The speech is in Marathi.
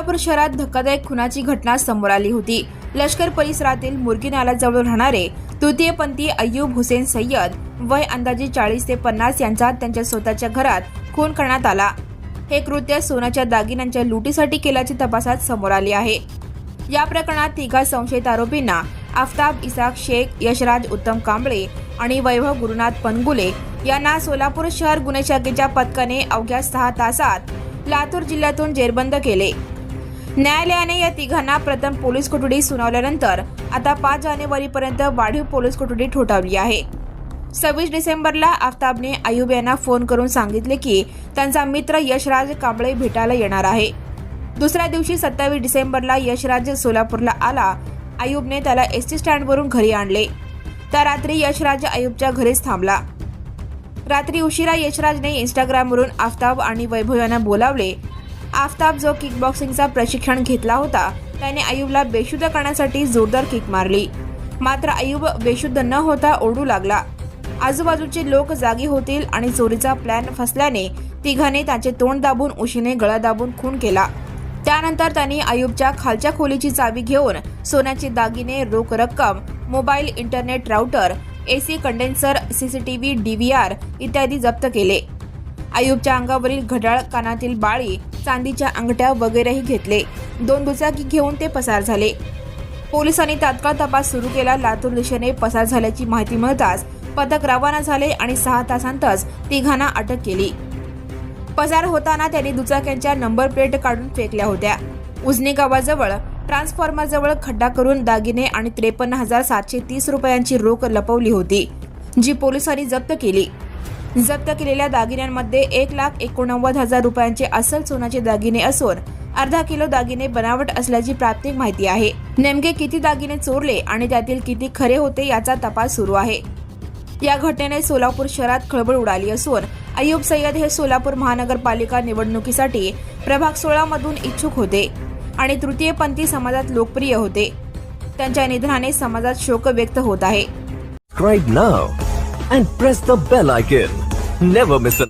सोलापूर शहरात धक्कादायक खुनाची घटना समोर आली होती. लष्कर परिसरातील मुर्गी नाल्याजवळ राहणारे तृतीयपंथी अय्यूब हुसेन सय्यद वय अंदाजे चाळीस ते पन्नास यांचा त्यांच्या स्वतःच्या घरात खून करण्यात आला. हे कृत्य सोन्याच्या दागिन्यांच्या लुटीसाठी केल्याचे तपासात समोर आले आहे. या प्रकरणात तिघा संशयित आरोपींना आफताब इसाक शेख यशराज उत्तम कांबळे आणि वैभव गुरुनाथ पनगुले यांना सोलापूर शहर गुन्हे शाखेच्या पथकाने अवघ्या सहा तासात लातूर जिल्ह्यातून जेरबंद केले. न्यायालयाने या तिघांना प्रथम पोलीस कोठडी सुनावल्यानंतर आता पाच जानेवारीपर्यंत वाढीव पोलीस कोठडी ठोठावली आहे. सव्वीस डिसेंबरला आफताबने आयुब यांना फोन करून सांगितले की त्यांचा मित्र यशराज कांबळे भेटायला येणार आहे. दुसऱ्या दिवशी सत्तावीस डिसेंबरला यशराज सोलापूरला आला आयुबने त्याला एस टी स्टँडवरून घरी आणले. त्या रात्री यशराज आयुबच्या घरीच थांबला. रात्री उशिरा यशराजने इंस्टाग्रामवरून आफताब आणि वैभव यांना बोलावले आफताब जो किक बॉक्सिंगचा प्रशिक्षण घेतला होता त्याने अयुबला बेशुद्ध करण्यासाठी जोरदार किक मारली. मात्र अयुब बेशुद्ध न होता ओढू लागला. आजूबाजूचे लोक जागी होतील आणि चोरीचा प्लॅन फसल्याने तिघाने त्याचे तोंड दाबून उशीने गळा दाबून खून केला. त्यानंतर त्यांनी अयुबच्या खालच्या खोलीची चावी घेऊन सोन्याचे दागिने रोख रक्कम mobile internet router AC condenser CCTV DVR इत्यादी जप्त केले. अयुबच्या अंगावरील घड्याळ कानातील बाळी चांदीच्या अंगठ्या वगैरेही घेतले. दोन दुचाकी घेऊन ते पसार झाले. पोलिसांनी तात्काळ तपास सुरू केला. लातूर दिशेने पसार झाल्याची माहिती मिळताच पथक रवाना झाले आणि सहा तासांतच तिघांना अटक केली. पसार होताना त्यांनी दुचाक्यांच्या नंबर प्लेट काढून फेकल्या होत्या. उजनी गावाजवळ ट्रान्सफॉर्मरजवळ खड्डा करून दागिने आणि त्रेपन्न हजार सातशे तीस रुपयांची रोख लपवली होती जी पोलिसांनी जप्त केली. जप्त केलेल्या दागिन्यांमध्ये एक लाख एकोणनव्वद हजार रुपयांचे असल सोन्याचे दागिने असून अर्धा किलो दागिने बनावट असल्याची प्राथमिक माहिती आहे. नेमके किती दागिने चोरले आणि त्यातील किती खरे होते याचा तपास सुरू आहे. या घटनेने सोलापूर शहरात खळबळ उडाली असून अय्यूब सय्यद हे सोलापूर महानगरपालिका निवडणुकीसाठी प्रभाग सोळा मधून इच्छुक होते आणि तृतीयपंथी समाजात लोकप्रिय होते. त्यांच्या निधनाने समाजात शोक व्यक्त होत आहे. Never miss an